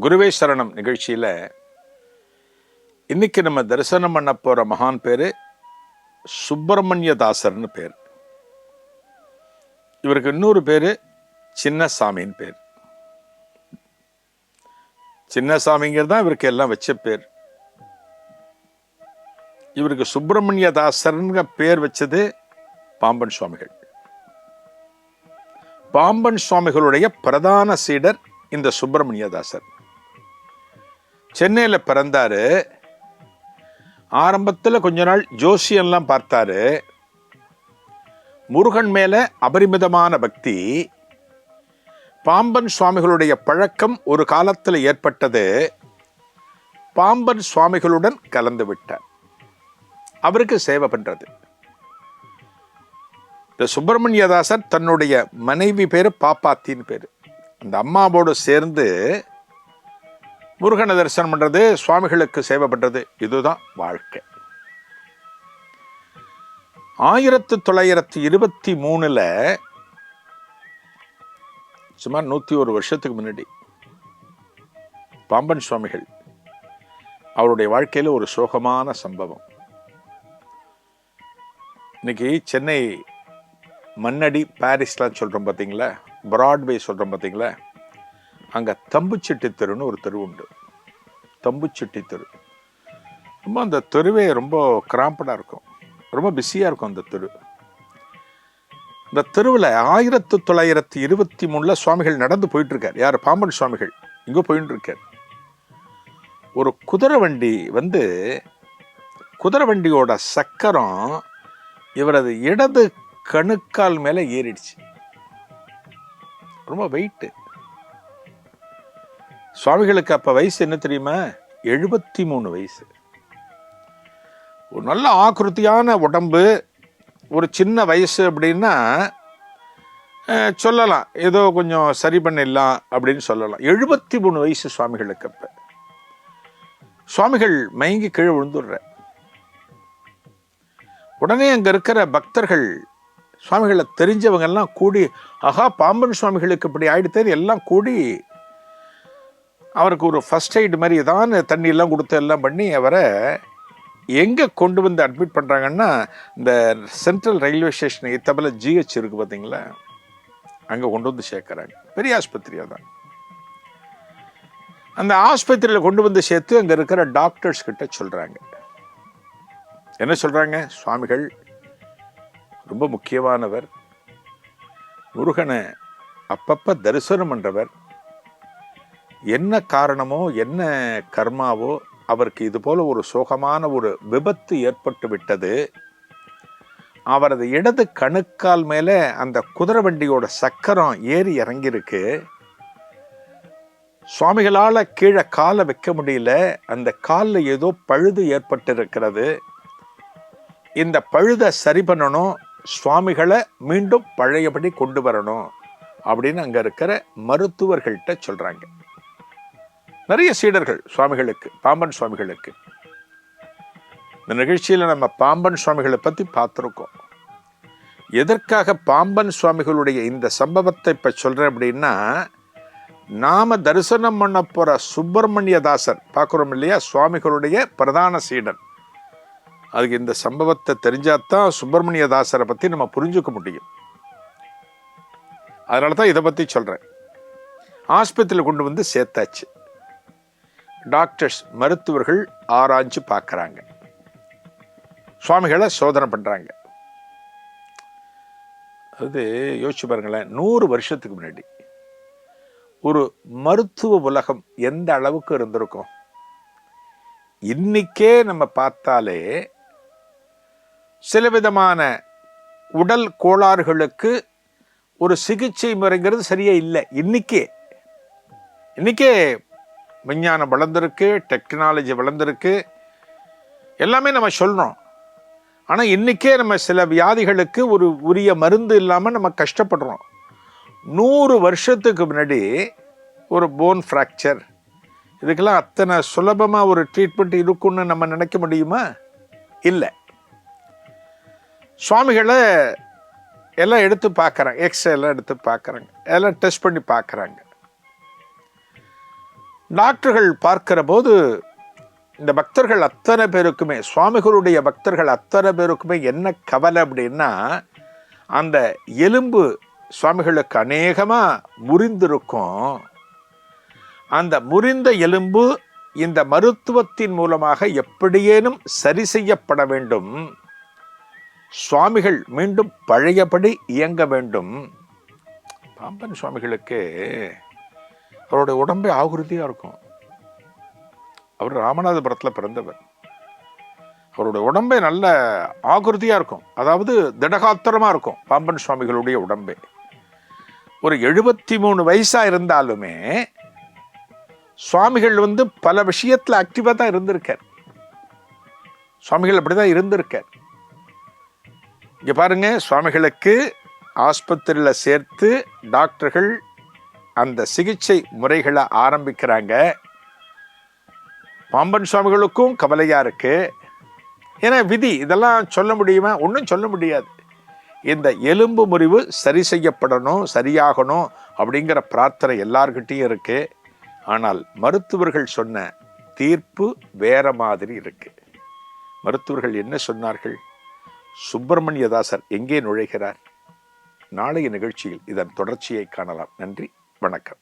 குருவே சரணம் நிகழ்ச்சியில் இன்னைக்கு நம்ம தரிசனம் பண்ண போகிற மகான் பேர் சுப்பிரமணிய தாசர்னு பேர். இவருக்கு இன்னொரு பேர் சின்னசாமின்னு பேர். சின்னசாமிங்கிறது தான் இவருக்கு எல்லாம் வச்ச பேர். இவருக்கு சுப்பிரமணிய தாசர்ங்க பேர் வச்சது பாம்பன் சுவாமிகள். பாம்பன் சுவாமிகளுடைய பிரதான சீடர் இந்த சுப்பிரமணியதாசர் சென்னையில் பிறந்தார். ஆரம்பத்தில் கொஞ்ச நாள் ஜோசியெல்லாம் பார்த்தாரு. முருகன் மேலே அபரிமிதமான பக்தி. பாம்பன் சுவாமிகளுடைய பழக்கம் ஒரு காலத்தில் ஏற்பட்டது. பாம்பன் சுவாமிகளுடன் கலந்து விட்டார். அவருக்கு சேவை பண்ணுறது இந்த சுப்பிரமணியதாசர் தன்னுடைய மனைவி பேர் பாப்பாத்தின்னு பேர். அந்த அம்மாவோடு சேர்ந்து முருகனை தரிசனம் பண்ணுறது சுவாமிகளுக்கு சேவை பண்ணுறது இதுதான் வாழ்க்கை. ஆயிரத்தி தொள்ளாயிரத்தி இருபத்தி மூணில் சுமார் நூற்றி ஒரு வருஷத்துக்கு முன்னாடி பாம்பன் சுவாமிகள் அவருடைய வாழ்க்கையில் ஒரு சோகமான சம்பவம். இன்னைக்கு சென்னை மண்ணடி பாரிஸ்லாம் சொல்கிறோம் பார்த்தீங்களா பிராட்வே சொல்கிறோம் பார்த்தீங்களா அங்கே தம்புச்செட்டி தெருன்னு ஒரு தெரு உண்டு. தம்புச்செட்டி தெரு ரொம்ப அந்த தெருவே ரொம்ப கிராம்படாக இருக்கும். ரொம்ப பிஸியாக இருக்கும் அந்த தெரு. இந்த தெருவில் ஆயிரத்தி தொள்ளாயிரத்தி இருபத்தி மூணில் சுவாமிகள் நடந்து போயிட்டுருக்கார். யார்? பாம்பன் சுவாமிகள். இங்கே போயிட்டுருக்கார் ஒரு குதிரை வண்டி வந்து குதிரை வண்டியோட சக்கரம் இவரது இடது கணுக்கால் மேலே ஏறிடுச்சு. ரொம்ப வெயிட்டு சுவாமிகளுக்கு அப்போ வயசு என்ன தெரியுமா? எழுபத்தி மூணு வயசு. ஒரு நல்ல ஆக்கிருத்தியான உடம்பு ஒரு சின்ன வயசு அப்படின்னா சொல்லலாம். ஏதோ கொஞ்சம் சரி பண்ணிடலாம் அப்படின்னு சொல்லலாம். எழுபத்தி மூணு வயசு சுவாமிகளுக்கு அப்போ. சுவாமிகள் மயங்கி கீழே விழுந்துடுற. உடனே அங்கே இருக்கிற பக்தர்கள் சுவாமிகளை தெரிஞ்சவங்க எல்லாம் கூடி ஆஹா பாம்பன் சுவாமிகளுக்கு இப்படி ஆயிடுத்தேன்னு எல்லாம் கூடி அவருக்கு ஒரு ஃபர்ஸ்ட் எய்டு மாதிரி தான் தண்ணியெல்லாம் கொடுத்து எல்லாம் பண்ணி அவரை எங்கே கொண்டு வந்து அட்மிட் பண்ணுறாங்கன்னா இந்த சென்ட்ரல் ரயில்வே ஸ்டேஷன் எத்தபில் ஜிஹெச் இருக்குது பார்த்தீங்களா அங்கே கொண்டு வந்து சேர்க்குறாங்க. பெரிய ஆஸ்பத்திரியாக தான். அந்த ஆஸ்பத்திரியில் கொண்டு வந்து சேர்த்து அங்கே இருக்கிற டாக்டர்ஸ் கிட்ட சொல்கிறாங்க என்ன சொல்கிறாங்க சுவாமிகள் ரொம்ப முக்கியமானவர். முருகனை அப்பப்போ தரிசனம் பண்ணுறவர் என்ன காரணமோ என்ன கர்மாவோ அவருக்கு இது போல ஒரு சோகமான ஒரு விபத்து ஏற்பட்டு விட்டது. அவரது இடது கணுக்கால் மேலே அந்த குதிரை வண்டியோட சக்கரம் ஏறி இறங்கியிருக்கு. சுவாமிகளால் கீழே காலை வைக்க முடியல. அந்த காலில் ஏதோ பழுது ஏற்பட்டு இருக்கிறது இந்த பழுதை சரி பண்ணணும். சுவாமிகளை மீண்டும் பழையபடி கொண்டு வரணும். அப்படின்னு அங்கே இருக்கிற மருத்துவர்கள்ட்ட சொல்கிறாங்க நிறைய சீடர்கள் சுவாமிகளுக்கு பாம்பன் சுவாமிகளுக்கு. இந்த நிகழ்ச்சியில் நம்ம பாம்பன் சுவாமிகளை பற்றி பார்த்துருக்கோம். எதற்காக பாம்பன் சுவாமிகளுடைய இந்த சம்பவத்தை இப்போ சொல்கிறேன் அப்படின்னா நாம் தரிசனம் பண்ண போகிற சுப்பிரமணிய தாசர் பார்க்குறோம் இல்லையா? சுவாமிகளுடைய பிரதான சீடன். அதுக்கு இந்த சம்பவத்தை தெரிஞ்சாதான் சுப்பிரமணிய தாசரை பற்றி நம்ம புரிஞ்சுக்க முடியும். அதனால தான் இதை பற்றி சொல்கிறேன் ஆஸ்பத்திரியில் கொண்டு வந்து சேர்த்தாச்சு. டாக்டர்ஸ் மருத்துவர்கள் ஆராய்ஞ்சு பார்க்குறாங்க. சுவாமிகளை சோதனை பண்ணுறாங்க அது யோசிச்சு பாருங்களேன் நூறு வருஷத்துக்கு முன்னாடி ஒரு மருத்துவ உலகம் எந்த அளவுக்கு இருந்திருக்கும்? இன்னைக்கே நம்ம பார்த்தாலே சில விதமான உடல் கோளாறுகளுக்கு ஒரு சிகிச்சை முறைங்கிறது சரியா இல்லை. இன்னைக்கே இன்னைக்கே விஞ்ஞானம் வளர்ந்துருக்கு டெக்னாலஜி வளர்ந்துருக்கு. எல்லாமே நம்ம சொல்கிறோம் ஆனால் இன்றைக்கே நம்ம சில வியாதிகளுக்கு ஒரு உரிய மருந்து இல்லாமல் நம்ம கஷ்டப்படுறோம். நூறு வருஷத்துக்கு முன்னாடி ஒரு போன் ஃப்ராக்சர் இதுக்கெல்லாம் அத்தனை சுலபமாக ஒரு ட்ரீட்மெண்ட் இருக்கும்னு நம்ம நினைக்க முடியுமா? இல்லை. சுவாமிகளை எல்லாம் எடுத்து பார்க்குறாங்க. எக்ஸ்ரே எல்லாம் எடுத்து பார்க்குறாங்க. எல்லாம் டெஸ்ட் பண்ணி பார்க்குறாங்க. டாக்டர்கள் பார்க்கிற போது இந்த பக்தர்கள் அத்தனை பேருக்குமே சுவாமிகளுடைய பக்தர்கள் அத்தனை பேருக்குமே என்ன கவலை அப்படின்னா அந்த எலும்பு சுவாமிகளுக்கு அநேகமாக முறிந்திருக்கும். அந்த முறிந்த எலும்பு இந்த மருத்துவத்தின் மூலமாக எப்படியேனும் சரி செய்யப்பட வேண்டும். சுவாமிகள் மீண்டும் பழையபடி இயங்க வேண்டும். பாம்பன் சுவாமிகளுக்கு அவருடைய உடம்பே ஆகுருதியாக இருக்கும். அவர் ராமநாதபுரத்தில் பிறந்தவர். அவருடைய உடம்பே நல்ல ஆகுருதியாக இருக்கும். அதாவது திடகாத்திரமாக இருக்கும் பாம்பன் சுவாமிகளுடைய உடம்பே. ஒரு எழுபத்தி மூணு வயசாக இருந்தாலுமே சுவாமிகள் வந்து பல விஷயத்தில் ஆக்டிவாக தான் இருந்திருக்கார். சுவாமிகள் அப்படி தான் இருந்திருக்கார். இங்கே பாருங்க சுவாமிகளுக்கு ஆஸ்பத்திரியில் சேர்த்து டாக்டர்கள் அந்த சிகிச்சை முறைகளை ஆரம்பிக்கிறாங்க. பாம்பன் சுவாமிகளுக்கும் கவலையாக இருக்கு. ஏன்னா விதி இதெல்லாம் சொல்ல முடியுமா? ஒன்றும் சொல்ல முடியாது. இந்த எலும்பு முறிவு சரி செய்யப்படணும் சரியாகணும் அப்படிங்கிற பிரார்த்தனை எல்லார்கிட்டையும் இருக்கு. ஆனால் மருத்துவர்கள் சொன்ன தீர்ப்பு வேற மாதிரி இருக்கு. மருத்துவர்கள் என்ன சொன்னார்கள்? சுப்பிரமணியதாசர் எங்கே நுழைகிறார்? நாளைய நிகழ்ச்சியில் இதன் தொடர்ச்சியை காணலாம். நன்றி. வணக்கம்